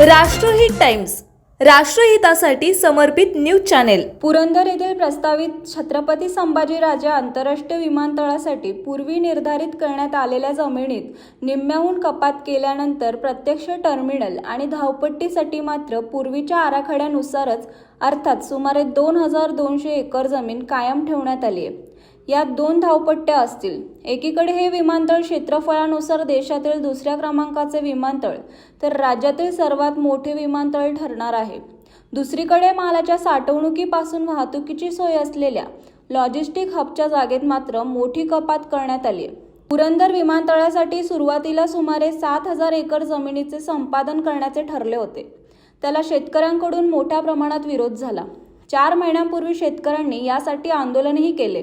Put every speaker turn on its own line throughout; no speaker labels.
राष्ट्रहित टाइम्स राष्ट्रहितासाठी समर्पित news channel.
Purandar येथील प्रस्तावित छत्रपती संभाजीराजे आंतरराष्ट्रीय विमानतळासाठी पूर्वी निर्धारित करण्यात आलेल्या जमिनीत निम्म्याहून कपात केल्यानंतर प्रत्यक्ष टर्मिनल आणि धावपट्टीसाठी मात्र पूर्वीच्या आराखड्यानुसारच अर्थात सुमारे दोन हजार दोनशे एकर जमीन कायम ठेवण्यात आली आहे. यात दोन धावपट्ट्या असतील. एकीकडे हे विमानतळ क्षेत्रफळानुसार देशातील दुसऱ्या क्रमांकाचे विमानतळ तर राज्यातील सर्वात मोठे विमानतळ ठरणार आहे. दुसरीकडे मालाच्या साठवणुकीपासून वाहतुकीची सोय असलेल्या लॉजिस्टिक हबच्या जागेत मात्र मोठी कपात करण्यात आली आहे. पुरंदर विमानतळासाठी सुरुवातीला सुमारे सात हजार एकर जमिनीचे संपादन करण्याचे ठरले होते. त्याला शेतकऱ्यांकडून मोठ्या प्रमाणात विरोध झाला. चार महिन्यांपूर्वी शेतकऱ्यांनी यासाठी आंदोलनही केले.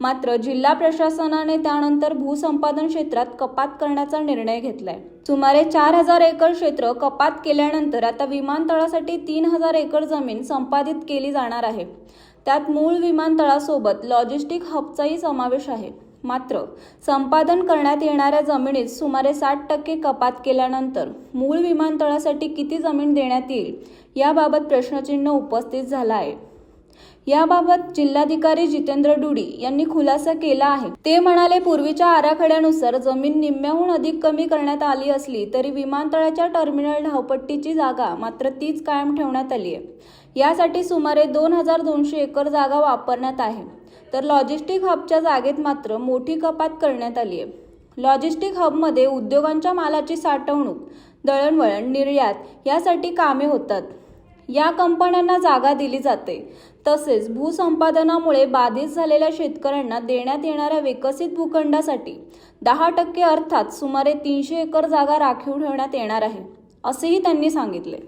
मात्र जिल्हा प्रशासनाने त्यानंतर भूसंपादन क्षेत्रात कपात करण्याचा निर्णय घेतलाय. सुमारे चार हजार एकर क्षेत्र कपात केल्यानंतर आता विमानतळासाठी तीन हजार एकर जमीन संपादित केली जाणार आहे. त्यात मूळ विमानतळासोबत लॉजिस्टिक हबचाही समावेश आहे. मात्र संपादन करण्यात येणाऱ्या जमिनीत सुमारे साठ टक्के कपात केल्यानंतर मूळ विमानतळासाठी किती जमीन देण्यात येईल याबाबत प्रश्नचिन्ह उपस्थित झाला आहे याबाबत जिल्हाधिकारी जितेंद्र डुडी यांनी खुलासा केला आहे. ते म्हणाले पूर्वीच्या आराखड्यानुसार जमीन निम्म्याहून अधिक कमी करण्यात आली असली तरी विमानतळाच्या टर्मिनल धावपट्टीची जागा मात्र तीच कायम ठेवण्यात आली आहे यासाठी सुमारे दोन हजार दोनशे एकर जागा वापरण्यात आहे. तर लॉजिस्टिक हबच्या जागेत मात्र मोठी कपात करण्यात आली आहे. लॉजिस्टिक हबमध्ये उद्योगांच्या मालाची साठवणूक दळणवळण निर्यात यासाठी कामे होतात. या कंपन्यांना जागा दिली जाते. तसेच भूसंपादनामुळे बाधित झालेल्या शेतकऱ्यांना देण्यात येणाऱ्या विकसित भूखंडासाठी दहा टक्के अर्थात सुमारे तीनशे एकर जागा राखीव ठेवण्यात येणार आहे असेही त्यांनी सांगितले.